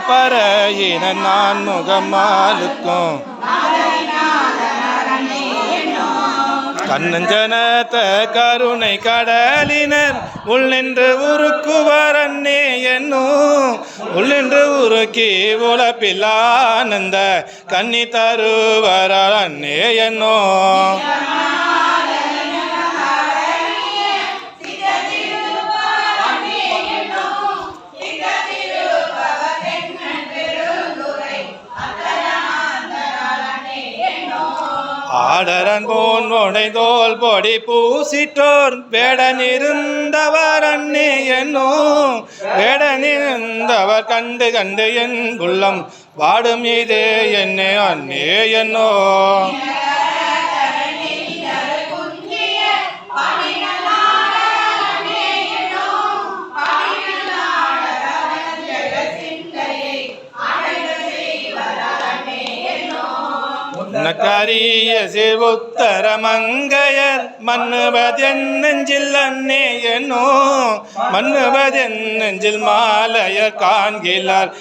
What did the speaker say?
பறையின நான் முகமாலுக்கும் கண்ணஞ்சனத்த கருணை கடலினர் உள்ளென்று உருக்குவார் அண்ணே என்னும். உள்ளென்று உருக்கி உழப்பில் ஆனந்த கண்ணி தருவார் அண்ணே என்னும். ஆடரங்கோன் உடைதோல் பொடி பூசிட்டோர் வேடனிருந்தவர் அன்னே என்னும். வேடனிருந்தவர் கண்டு கண்டு என் உள்ளம் வாடும் இதே என்னே அன்னே என்னோ உனக்கரிய சிவுத்தர மங்கையர் மன்னுவதென் நெஞ்சில் அன்னே என்னோ மன்னுவதென் நெஞ்சில் மாலையர் காண்கிறார்